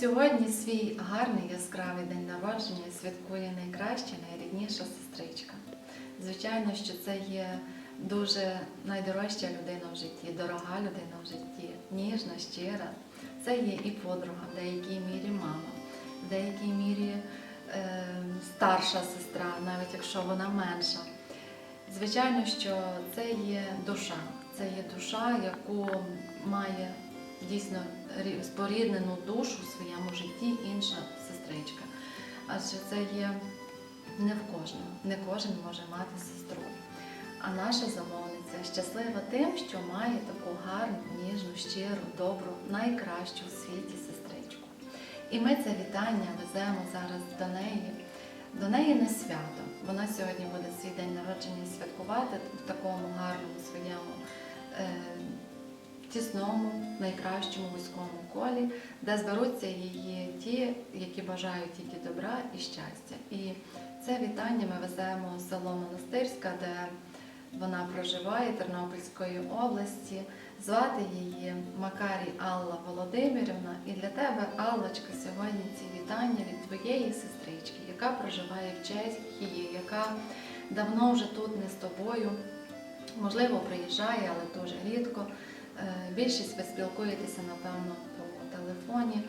Сьогодні свій гарний яскравий день народження святкує найкраща, найрідніша сестричка. Звичайно, що це є дуже найдорожча людина в житті, дорога людина в житті, ніжна, щира. Це є і подруга, в деякій мірі мама, в деякій мірі е, старша сестра, навіть якщо вона менша. Звичайно, що це є душа, це є душа, яку має дійсно споріднену душу в своєму житті інша сестричка. Адже це є не в кожного, не кожен може мати сестру. А наша замовниця щаслива тим, що має таку гарну, ніжну, щиру, добру, найкращу в світі сестричку. І ми це вітання веземо зараз до неї, до неї на свято. Вона сьогодні буде свій день народження святкувати в такому гарному своєму е, тісному, найкращому вузькому колі, де зберуться її ті, які бажають тільки добра і щастя. І це вітання ми веземо в село Монастирська, де вона проживає Тернопільської області. Звати її Макарі Алла Володимирівна. І для тебе, Аллочка, сьогодні ці вітання від твоєї сестрички, яка проживає в Чехії, яка давно вже тут не з тобою. Можливо, приїжджає, але дуже рідко. Е, Більшість ви спілкуєтеся, напевно, по телефоні.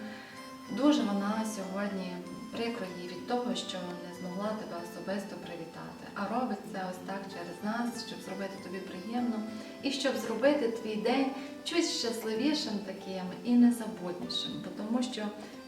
Дуже вона сьогодні прикро їй від того, що не змогла тебе особисто привітати. А робить це ось так через нас, щоб зробити тобі приємно і щоб зробити твій день чуть щасливішим таким і незабутнішим, тому що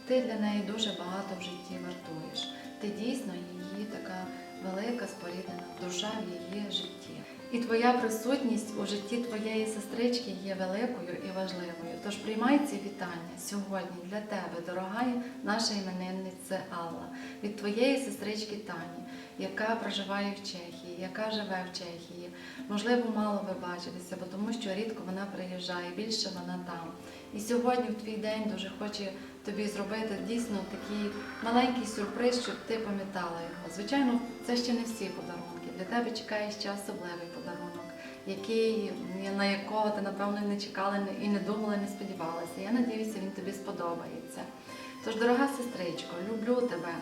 ти для неї дуже багато в житті вартуєш. Ти дійсно її така велика споріднена душа в її житті. І твоя присутність у житті твоєї сестрички є великою і важливою. Тож приймай ці вітання сьогодні для тебе, дорога наша іменинниця Алла, від твоєї сестрички Тані, яка проживає в Чехії, яка живе в Чехії. Можливо, мало ви бачилися, бо тому що рідко вона приїжджає, більше вона там. І сьогодні в твій день дуже хоче тобі зробити дійсно такий маленький сюрприз, щоб ти пам'ятала його. Звичайно, це ще не всі подарунки. Для тебе чекає ще особливий подарунок, який на якого ти напевно не чекала і не думала, не сподівалася. Я надіюся, він тобі сподобається. Тож, дорога сестричко, люблю тебе,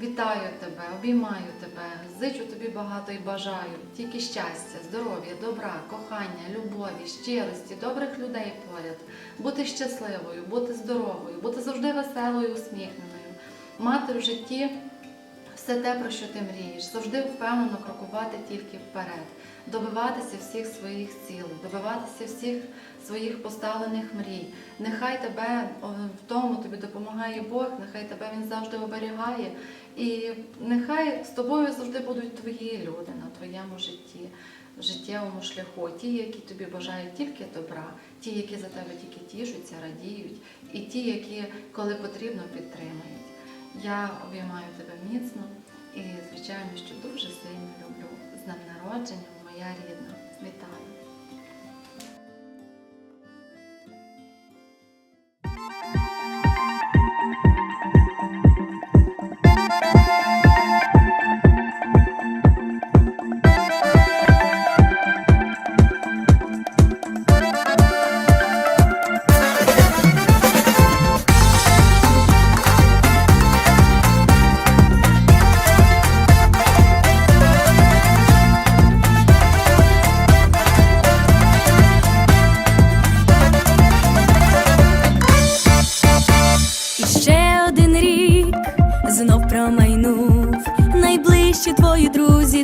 вітаю тебе, обіймаю тебе, зичу тобі багато і бажаю тільки щастя, здоров'я, добра, кохання, любові, щирості, добрих людей поряд, бути щасливою, бути здоровою, бути завжди веселою, усміхненою, мати в житті все те, про що ти мрієш, завжди впевнено крокувати тільки вперед, добиватися всіх своїх цілей, добиватися всіх своїх поставлених мрій. Нехай тебе в тому тобі допомагає Бог, нехай тебе Він завжди оберігає, і нехай з тобою завжди будуть твої люди на твоєму житті. Життєвому шляху, ті, які тобі бажають тільки добра, ті, які за тебе тільки тішуться, радіють, і ті, які, коли потрібно, підтримують. Я обіймаю тебе міцно і, звичайно, що дуже сильно люблю. З днем народження, моя рідна.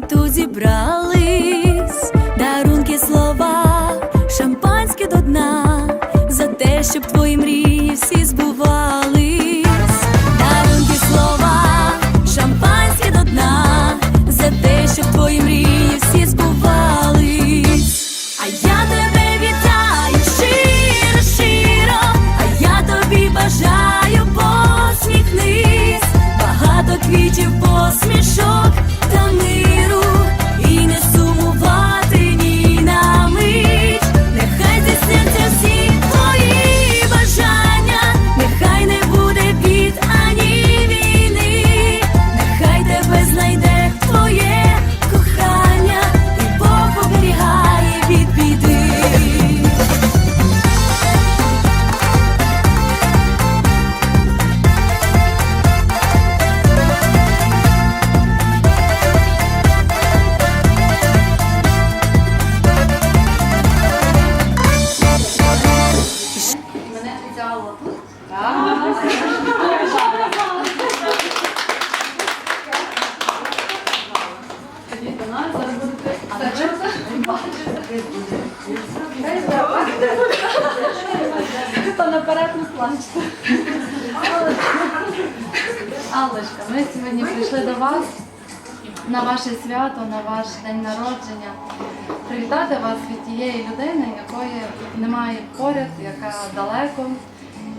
Тут зібрались. Дарунки слова, шампанське до дна, за те, щоб твої мрії Аллочка, ми сьогодні прийшли до вас на ваше свято, на ваш день народження. Привітати вас від тієї людини, якої немає поряд, яка далеко,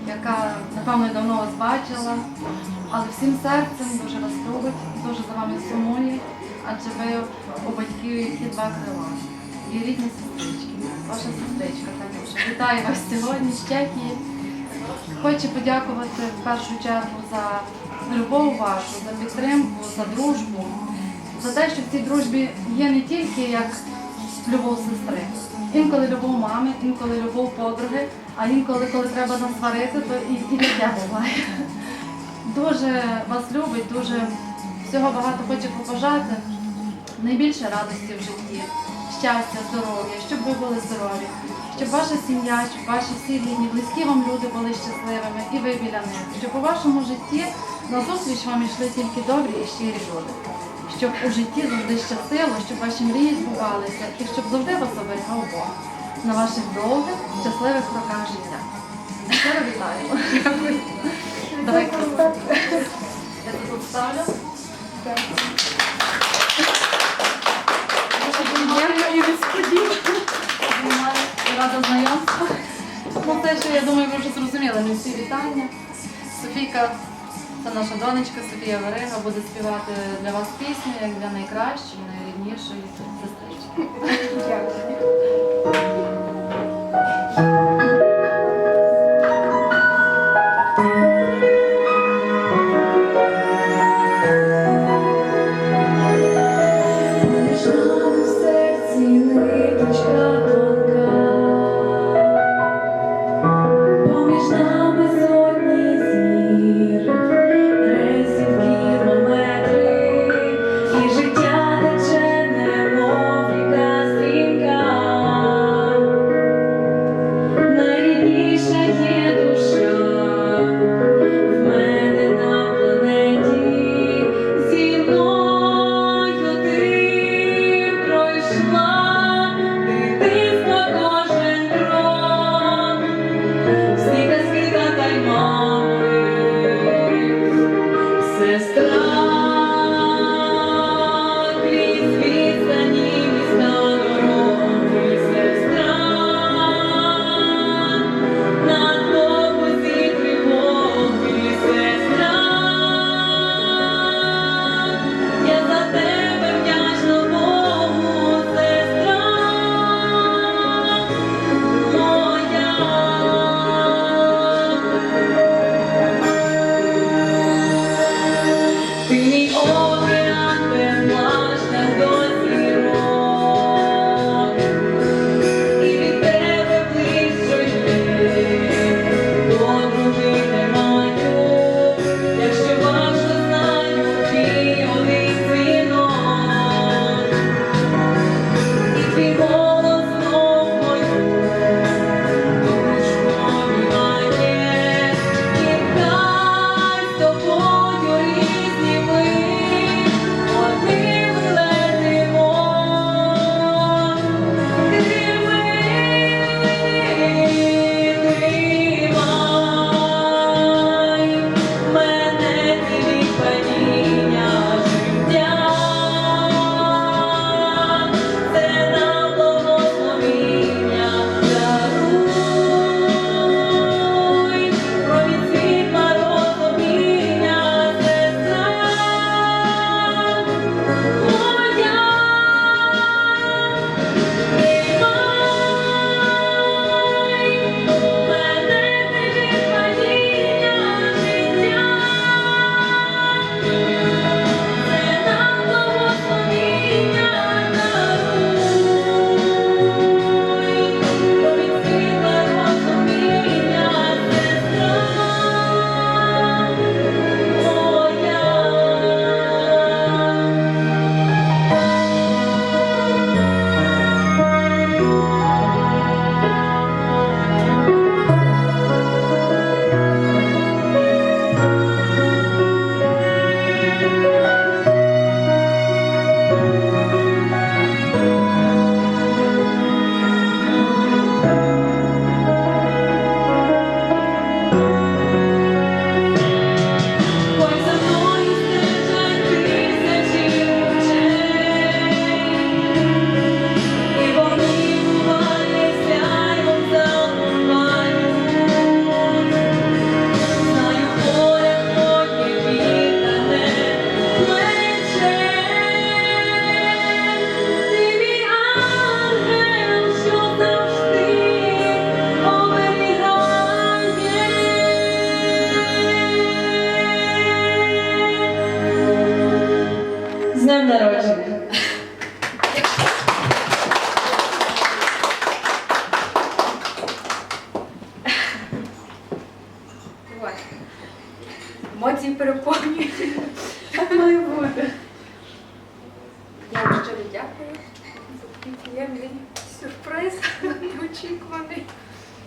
яка, напевно, давно вас бачила, але всім серцем дуже вас любить, дуже за вами сумує, адже ви у батьків які два крила. І рідні сестрички, ваша сестричка Танюша. Вітаю вас сьогодні з Чехії. Хочу подякувати в першу чергу за любов вашу, за підтримку, за дружбу, за те, що в цій дружбі є не тільки як любов сестри, інколи любов мами, інколи любов подруги, а інколи, коли треба нас сварити, то і, і таке буває. Дуже вас любить, дуже всього багато хоче побажати. Найбільше радості в житті, щастя, здоров'я, щоб ви були здорові, щоб ваша сім'я, щоб ваші всі рідні, близькі вам люди були щасливими і ви біля них, щоб у вашому житті назустріч вам йшли тільки добрі і щирі люди, щоб у житті завжди щастило, щоб ваші мрії збувалися і щоб завжди вас оберігав Бог на ваших довгих, щасливих роках життя. Щиро вітаю. Давай красиво. Я тут ставлю. І. Рада знайомству. Ну, те, що я думаю, ви вже зрозуміли, не всі вітання. Софійка, це наша донечка, Софія Верига, буде співати для вас пісню, як для найкращої, найріднішої сестрички. Дякую.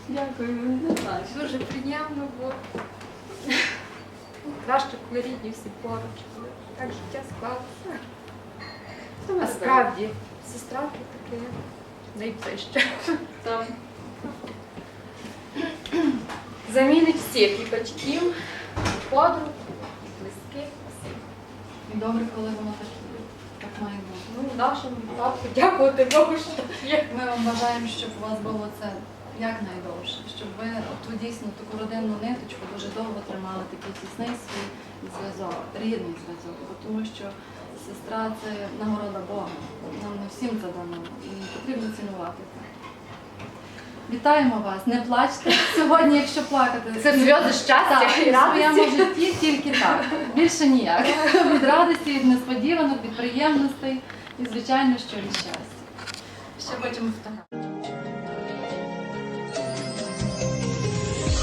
Дякую, не знаю. Дуже приємно, бо краще, коли рідні всі поруч, коли так життя склалося. А справді, сестра таке найближче. Там. Замінить всіх і батьків, і подруг, і близьких. І добре, коли воно так. Так має бути. Ну, в нашому випадку дякувати Богу, що так є. Ми вам бажаємо, щоб у вас було це якнайдовше, щоб ви ту дійсно таку родинну ниточку дуже довго тримали такий тісний свій зв'язок, рідний зв'язок, тому що сестра це нагорода Бога. Нам не всім це дано і потрібно цінувати це. Вітаємо вас, не плачте. Сьогодні, якщо плакати, Це сльози щастя так, і і в своєму житті тільки так. Більше ніяк. Від радості, від несподіванок, від приємностей і, звичайно, що від щастя. Ще хочемо фотографію.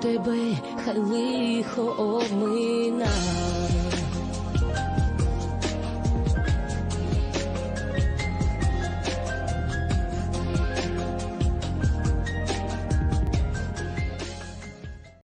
тебе, хай лихо обмина.